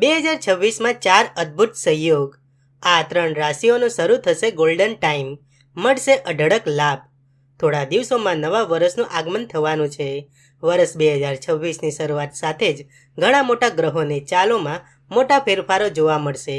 બે હજાર છવ્વીસમાં ચાર અદ્ભુત સંયોગ. આ ત્રણ રાશિઓનો શરૂ થશે ગોલ્ડન ટાઈમ મળશે અઢળક લાભ. થોડા દિવસોમાં નવા વર્ષનું આગમન થવાનું છે. વર્ષ બે હજાર છવ્વીસની શરૂઆત સાથે જ ઘણા મોટા ગ્રહોની ચાલોમાં મોટા ફેરફારો જોવા મળશે,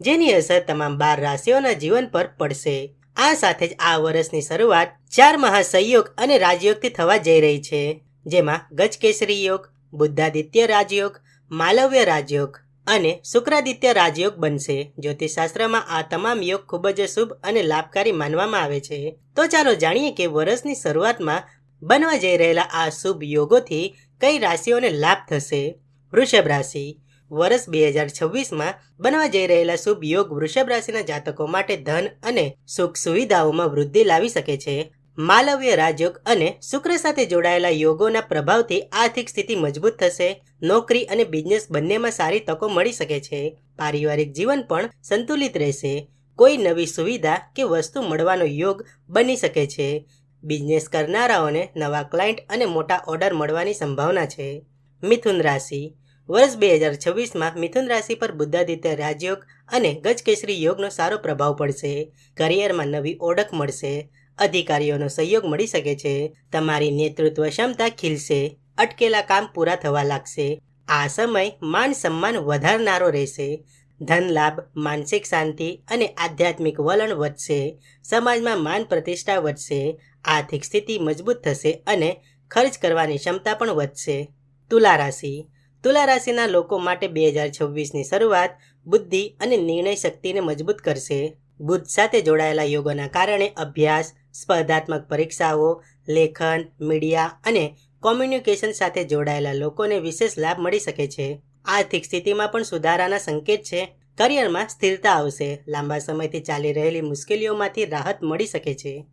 જેની અસર તમામ બાર રાશિઓના જીવન પર પડશે. આ સાથે જ આ વર્ષની શરૂઆત ચાર મહાસંયોગ અને રાજયોગથી થવા જઈ રહી છે, જેમાં ગજકેસરી યોગ, બુદ્ધાદિત્ય રાજયોગ, માલવ્ય રાજયોગ. અને શુક્રાદિત્ય રાજયોગ બનશે. જ્યોતિષશાસ્ત્રમાં આ તમામ યોગ ખૂબ જ શુભ અને લાભકારી માનવામાં આવે છે. તો ચાલો જાણીએ કે વર્ષની શરૂઆતમાં બનવા જઈ રહેલા આ શુભ યોગોથી કઈ રાશિઓને લાભ થશે? વૃષભ રાશિ. વર્ષ બે હજાર છવ્વીસમાં બનવા જઈ રહેલા શુભ યોગ વૃષભ રાશિના જાતકો માટે ધન અને સુખ સુવિધાઓમાં વૃદ્ધિ લાવી શકે છે. માલવ્ય રાજયોગ અને શુક્ર સાથે જોડાયેલા યોગોના પ્રભાવથી આર્થિક સ્થિતિ મજબૂત થશે. નોકરી અને બિઝનેસ બંનેમાં સારી તકો મળી શકે છે. પારિવારિક જીવન પણ સંતુલિત રહેશે. કોઈ નવી સુવિધા કે વસ્તુ મળવાનો યોગ બની શકે છે. બિઝનેસ કરનારાઓને નવા ક્લાયન્ટ અને મોટા ઓર્ડર મળવાની સંભાવના છે. મિથુન રાશિ. વર્ષ બે હજાર છવ્વીસમાં મિથુન રાશિ પર બુદ્ધાદિત્ય રાજયોગ અને ગજકેસરી યોગનો સારો પ્રભાવ પડશે. કરિયરમાં નવી ઓળખ મળશે. અધિકારીઓનો સહયોગ મળી શકે છે. તમારી નેતૃત્વ ક્ષમતા ખીલશે. અટકેલા કામ પૂરા થવા લાગશે. આ સમય માન સન્માન વધારનારો રહેશે. ધન લાભ, માનસિક શાંતિ અને આધ્યાત્મિક વલણ વધશે. સમાજમાં માન પ્રતિષ્ઠા વધશે. આર્થિક સ્થિતિ મજબૂત થશે અને ખર્ચ કરવાની ક્ષમતા પણ વધશે. તુલા રાશિ. તુલા રાશિના લોકો માટે બે હજાર છવ્વીસની શરૂઆત બુદ્ધિ અને નિર્ણય શક્તિને મજબૂત કરશે. બુદ્ધ સાથે જોડાયેલા યોગોના કારણે અભ્યાસ સ્પર્ધાત્મક પરીક્ષાઓ, લેખન, મીડિયા અને કોમ્યુનિકેશન સાથે જોડાયેલા લોકોને વિશેષ લાભ મળી શકે છે. આર્થિક સ્થિતિમાં પણ સુધારાના સંકેત છે. કરિયરમાં સ્થિરતા આવશે. લાંબા સમયથી ચાલી રહેલી મુશ્કેલીઓમાંથી રાહત મળી શકે છે.